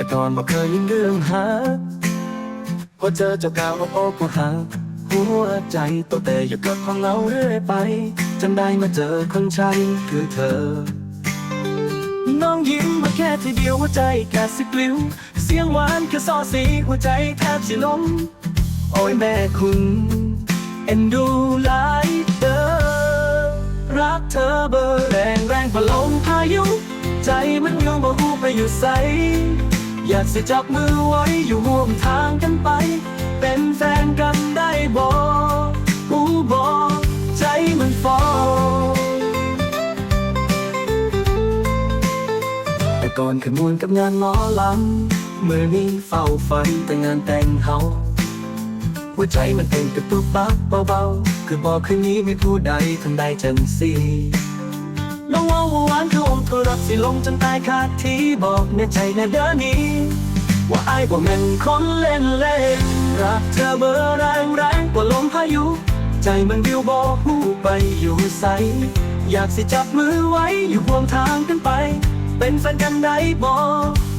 แต่ตอนบ่เคยมีเรื่องหาพอเจอเจ้าก้าวโอ้กูหาหัวใจตัวแต่อยู่กับของเราเรื่อยไปจนได้มาเจอคนใช่คือเธอ น้องยิ้มมาแค่ทีเดียวหัวใจแค่สิกลิ้ว เสียงหวานแค่ซอสีหัวใจแทบสิล้มโอ้ยแม่คุณ เอ็นดูหลายเด้อรักเธอเบอร์แรงแรงพอลมพายุ ใจมันโยงบ่ฮู้ไปอยู่ใส อยากสิจับมือไว้อยู่ร่วมทางกันไป เป็นแฟนกันได้บ่ฮู้บ่ใจมันฟอแต่ก่อนเคยมวนกับงานหมอลำเมื่อนี้เฝ้าฝันแต่งานแต่งเฮาหัวใจมันเป็นกระตุกปักเบาๆ คือบอกคืนนี้ไม่ผู้ใดทำได้จังสี น้องว่าหวานคืออมโทรรักสิลงจนตายคาที่บอกในใจในเดือนนี้ ว่าไอ้บ่แม่นคนเล่นเล่นรักเธอเบอร์แรงแรงกว่าลมพายุ ใจมันวิวบอหูไปอยู่ใส อยากสิจับมือไว้อยู่ห่วงทางกันไป เป็นแฟนกันได้บอก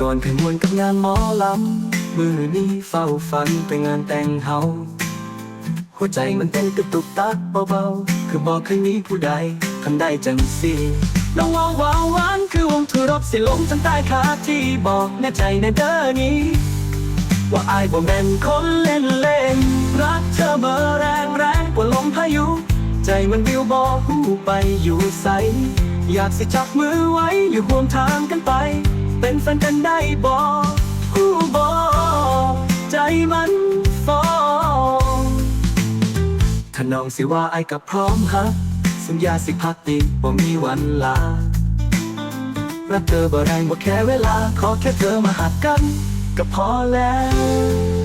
ก่อนเคยมวนกับงานหมอลำมือนี้เฝ้าฝันไปงานแต่งเฮาหัวใจมันเต้นกระตุกตักเบาๆ คือบอกเคยมีผู้ใดทำได้จังสิน้องว่าวาวหวานคือวงทุรบสิลมจนใต้ขาที่บอกแน่ใจในเด้อนี้ ว่าอายบ่แม่นคนเล่นเล่นรักเธอเบอร์แรงแรงกว่าลมพายุ ใจมันวิวบอกหูไปอยู่ใส อยากสิจับมือไว้อยู่ห่วงทางกันไป เป็นแฟนกันได้บ่หูบอใจมันฟองถ้าน้องสิว่าไอ้กับพร้อมฮะสัญญาสิพักติบ่มีวันลารักเธอบ่แรงบ่แค่เวลา ขอแค่เธอมาหักกัน ก็พอแล้ว